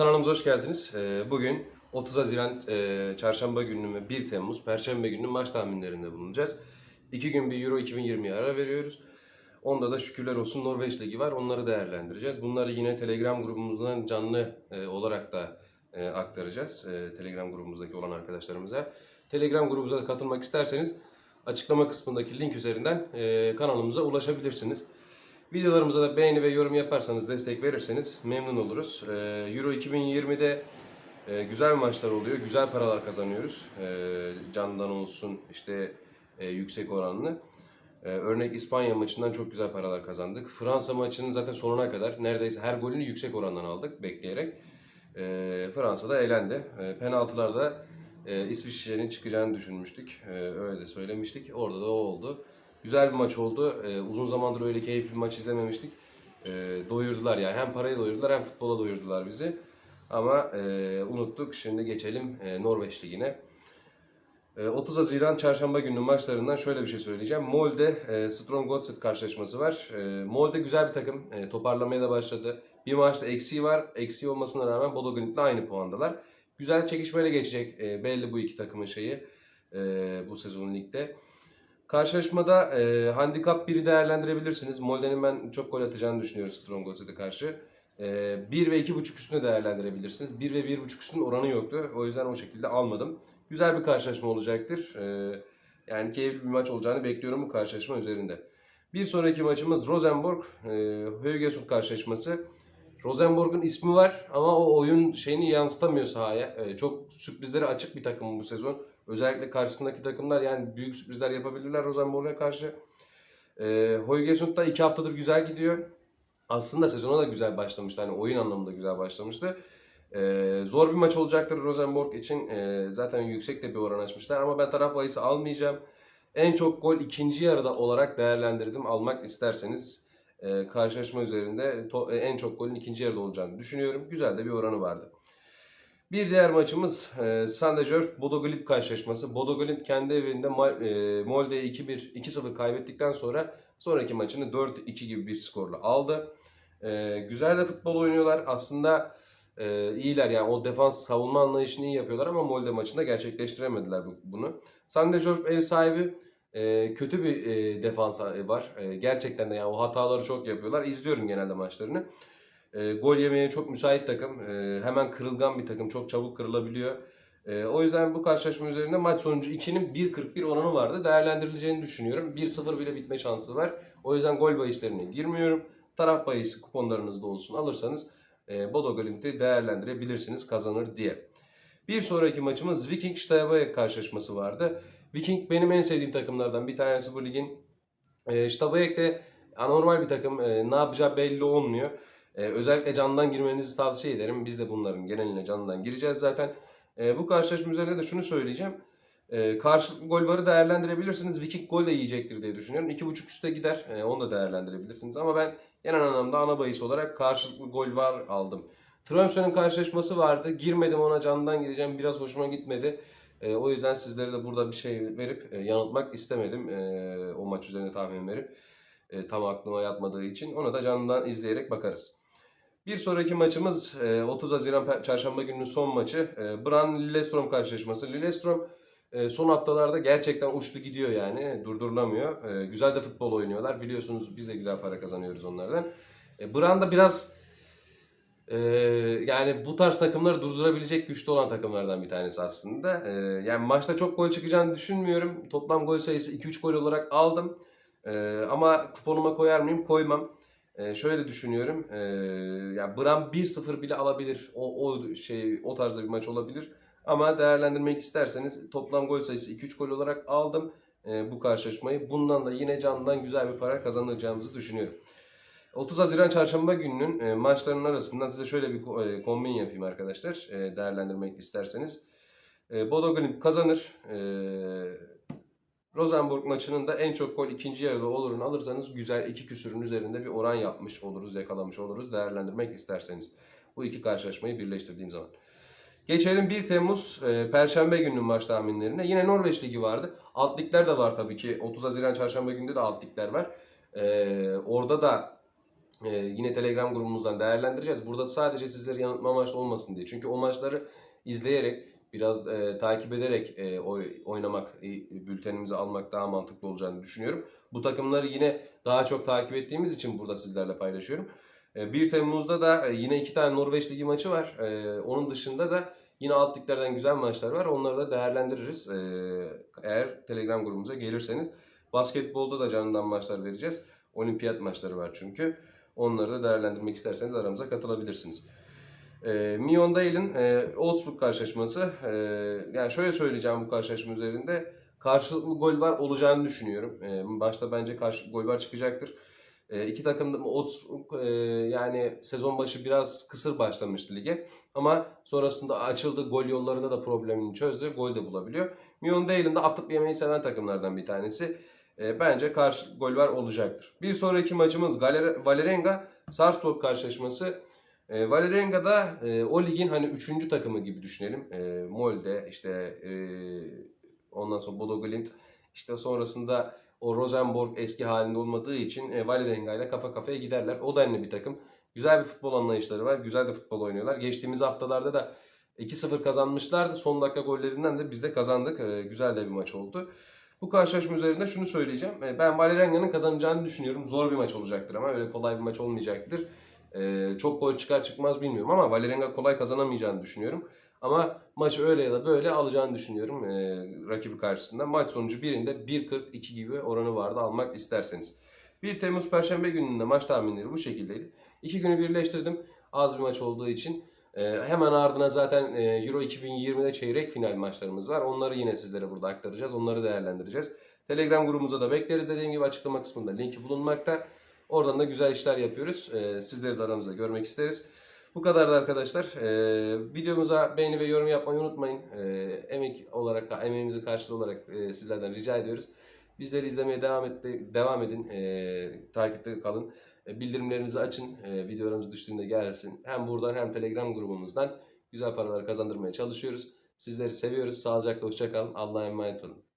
Kanalımıza hoş geldiniz. Ee, Bugün 30 Haziran e, Çarşamba günü ve 1 Temmuz Perşembe günü maç tahminlerinde bulunacağız. İki gün bir Euro 2020'ye ara veriyoruz. Onda da şükürler olsun Norveç Ligi var. Onları değerlendireceğiz. Bunları yine Telegram grubumuzdan canlı e, olarak da e, aktaracağız. Telegram grubumuzdaki olan arkadaşlarımıza. Telegram grubumuza katılmak isterseniz açıklama kısmındaki link üzerinden kanalımıza ulaşabilirsiniz. Videolarımıza da beğeni ve yorum yaparsanız, destek verirseniz memnun oluruz. Ee, Euro 2020'de e, güzel maçlar oluyor, güzel paralar kazanıyoruz. Ee, candan olsun, işte e, yüksek oranlı. Ee, örnek İspanya maçından çok güzel paralar kazandık. Fransa maçının zaten sonuna kadar neredeyse her golünü yüksek orandan aldık bekleyerek. Fransa'da elendi. Penaltılarda e, İsviçre'nin çıkacağını düşünmüştük. Öyle de söylemiştik. Orada da o oldu. Güzel bir maç oldu. Ee, uzun zamandır öyle keyifli bir maç izlememiştik. Ee, doyurdular yani. Hem parayı doyurdular hem futbola doyurdular bizi. Ama e, unuttuk. Şimdi geçelim e, Norveç Ligi'ne. E, 30 Haziran Çarşamba gününün maçlarından şöyle bir şey söyleyeceğim. Molde e, Strong Godset karşılaşması var. E, Molde güzel bir takım. E, toparlamaya da başladı. Bir maçta eksiği var. Eksiği olmasına rağmen Bodo Glimt'le aynı puandalar. Güzel çekişmeyle geçecek e, belli bu iki takımın şeyi e, bu sezon ligde. Karşılaşmada e, handikap 1'i değerlendirebilirsiniz. Molde'nin ben çok gol atacağını düşünüyorum Strong Godset'e karşı. E, 1 ve 2.5 üstüne değerlendirebilirsiniz. 1 ve 1.5 üstünün oranı yoktu. O yüzden o şekilde almadım. Güzel bir karşılaşma olacaktır. E, yani keyifli bir maç olacağını bekliyorum bu karşılaşma üzerinde. Bir sonraki maçımız Rosenborg, e, Högesund karşılaşması. Rosenborg'un ismi var ama o oyun şeyini yansıtamıyor sahaya. E, çok sürprizlere açık bir takım bu sezon. Özellikle karşısındaki takımlar yani büyük sürprizler yapabilirler Rosenborg'a karşı. E, Høgesund da iki haftadır güzel gidiyor. Aslında sezona da güzel başlamıştı. Hani oyun anlamında güzel başlamıştı. E, zor bir maç olacaktır Rosenborg için. E, zaten yüksek de bir oran açmışlar ama ben taraf bahisi almayacağım. En çok gol ikinci yarıda olarak değerlendirdim. Almak isterseniz e, karşılaşma üzerinde to- en çok golün ikinci yarıda olacağını düşünüyorum. Güzel de bir oranı vardı. Bir diğer maçımız e, Sandefjord Bodo Glimt karşılaşması. Bodo Glimt kendi evinde e, Molde'ye 2-1 2-0 kaybettikten sonra sonraki maçını 4-2 gibi bir skorla aldı. E, güzel de futbol oynuyorlar. Aslında e, iyiler yani o defans savunma anlayışını iyi yapıyorlar ama Molde maçında gerçekleştiremediler bu- bunu. Sandefjord ev sahibi e, kötü bir e, defans var. E, gerçekten de yani o hataları çok yapıyorlar. İzliyorum genelde maçlarını. E, gol yemeye çok müsait takım. E, hemen kırılgan bir takım. Çok çabuk kırılabiliyor. E, o yüzden bu karşılaşma üzerinde maç sonucu 2'nin 1.41 oranı vardı. Değerlendirileceğini düşünüyorum. 1-0 bile bitme şansı var. O yüzden gol bahislerine girmiyorum. Taraf bahisi kuponlarınızda olsun alırsanız e, Bodo Glimt'i değerlendirebilirsiniz kazanır diye. Bir sonraki maçımız Viking Stabæk karşılaşması vardı. Viking benim en sevdiğim takımlardan bir tanesi bu ligin. E, Stabæk de anormal bir takım. E, ne yapacağı belli olmuyor. E, özellikle candan girmenizi tavsiye ederim. Biz de bunların geneline candan gireceğiz zaten. E, bu karşılaşma üzerine de şunu söyleyeceğim. E, karşılıklı gol varı değerlendirebilirsiniz. Viking gol de yiyecektir diye düşünüyorum. 2.5 üste gider. E, onu da değerlendirebilirsiniz. Ama ben genel anlamda ana bahis olarak karşılıklı gol var aldım. Tromsø'nün karşılaşması vardı. Girmedim ona candan gireceğim. Biraz hoşuma gitmedi. E, o yüzden sizlere de burada bir şey verip e, yanıltmak istemedim. E, o maç üzerine tahmin verip. E, tam aklıma yatmadığı için. Ona da candan izleyerek bakarız. Bir sonraki maçımız e, 30 Haziran Per- Çarşamba gününün son maçı. E, Brann Lillestrøm karşılaşması. Lillestrøm e, son haftalarda gerçekten uçtu gidiyor yani. Durdurulamıyor. E, Güzel de futbol oynuyorlar. Biliyorsunuz biz de güzel para kazanıyoruz onlardan. E, Brann da biraz yani bu tarz takımları durdurabilecek güçte olan takımlardan bir tanesi aslında. Yani maçta çok gol çıkacağını düşünmüyorum. Toplam gol sayısı 2-3 gol olarak aldım. Ama kuponuma koyar mıyım? Koymam. Ee, şöyle düşünüyorum. Ee, yani Bram 1-0 bile alabilir. O, o şey o tarzda bir maç olabilir. Ama değerlendirmek isterseniz toplam gol sayısı 2-3 gol olarak aldım ee, bu karşılaşmayı. Bundan da yine candan güzel bir para kazanacağımızı düşünüyorum. 30 Haziran Çarşamba gününün e, maçlarının arasından size şöyle bir e, kombin yapayım arkadaşlar. E, değerlendirmek isterseniz. E, Bodo Glimt kazanır. E, Rosenborg maçının da en çok gol ikinci yarıda olurunu alırsanız güzel iki küsürün üzerinde bir oran yapmış oluruz, yakalamış oluruz değerlendirmek isterseniz. Bu iki karşılaşmayı birleştirdiğim zaman. Geçelim 1 Temmuz e, Perşembe gününün maç tahminlerine. Yine Norveç Ligi vardı. Alt ligler de var tabii ki. 30 Haziran Çarşamba günü de alt ligler var. E, orada da Ee, yine Telegram grubumuzdan değerlendireceğiz. Burada sadece sizleri yanıltma amaçlı olmasın diye. Çünkü o maçları izleyerek, biraz e, takip ederek e, oy- oynamak, e, bültenimizi almak daha mantıklı olacağını düşünüyorum. Bu takımları yine daha çok takip ettiğimiz için burada sizlerle paylaşıyorum. E, 1 Temmuz'da da e, yine iki tane Norveç Ligi maçı var. E, onun dışında da yine alt liglerden güzel maçlar var. Onları da değerlendiririz. E, eğer Telegram grubumuza gelirseniz. Basketbolda da canından maçlar vereceğiz. Olimpiyat maçları var çünkü. Onları da değerlendirmek isterseniz aramıza katılabilirsiniz. E, Mion Dale'in e, Wolfsburg karşılaşması. E, yani şöyle söyleyeceğim bu karşılaşma üzerinde. Karşılıklı gol var olacağını düşünüyorum. E, başta bence karşı gol var çıkacaktır. E, iki takım da Wolfsburg, e, yani sezon başı biraz kısır başlamıştı lige. Ama sonrasında açıldı. Gol yollarında da problemini çözdü. Gol de bulabiliyor. Mion Dale'in de atıp yemeyi seven takımlardan bir tanesi. E, bence karşı gol var olacaktır. Bir sonraki maçımız Galer- Valerenga Sarpsborg karşılaşması. E, Valerenga'da e, o ligin hani üçüncü takımı gibi düşünelim. E, Molde işte e, ondan sonra Bodo Glimt işte sonrasında o Rosenborg eski halinde olmadığı için e, Valerenga ile kafa kafaya giderler. O denli bir takım. Güzel bir futbol anlayışları var. Güzel de futbol oynuyorlar. Geçtiğimiz haftalarda da 2-0 kazanmışlardı. Son dakika gollerinden de biz de kazandık. E, güzel de bir maç oldu. Bu karşılaşma üzerinde şunu söyleyeceğim. E, Ben Valerenga'nın kazanacağını düşünüyorum. Zor bir maç olacaktır ama öyle kolay bir maç olmayacaktır. E, çok gol çıkar çıkmaz bilmiyorum ama Valerenga kolay kazanamayacağını düşünüyorum. Ama maçı öyle ya da böyle alacağını düşünüyorum e, rakibi karşısında. Maç sonucu birinde 1.42 gibi oranı vardı almak isterseniz. 1 Temmuz Perşembe gününde maç tahminleri bu şekildeydi. İki günü birleştirdim az bir maç olduğu için. E, hemen ardına zaten e, Euro 2020'de çeyrek final maçlarımız var. Onları yine sizlere burada aktaracağız. Onları değerlendireceğiz. Telegram grubumuza da bekleriz. Dediğim gibi açıklama kısmında linki bulunmakta. Oradan da güzel işler yapıyoruz. E, sizleri de aramızda görmek isteriz. Bu kadardı arkadaşlar. Ee, videomuza beğeni ve yorum yapmayı unutmayın. Ee, emek olarak, emeğimizi karşılığı olarak e, sizlerden rica ediyoruz. Bizleri izlemeye devam et, devam edin. Ee, takipte kalın. E, bildirimlerinizi açın. E, videolarımız düştüğünde gelsin. Hem buradan hem Telegram grubumuzdan güzel paralar kazandırmaya çalışıyoruz. Sizleri seviyoruz. Sağlıcakla hoşça kalın. Allah'a emanet olun.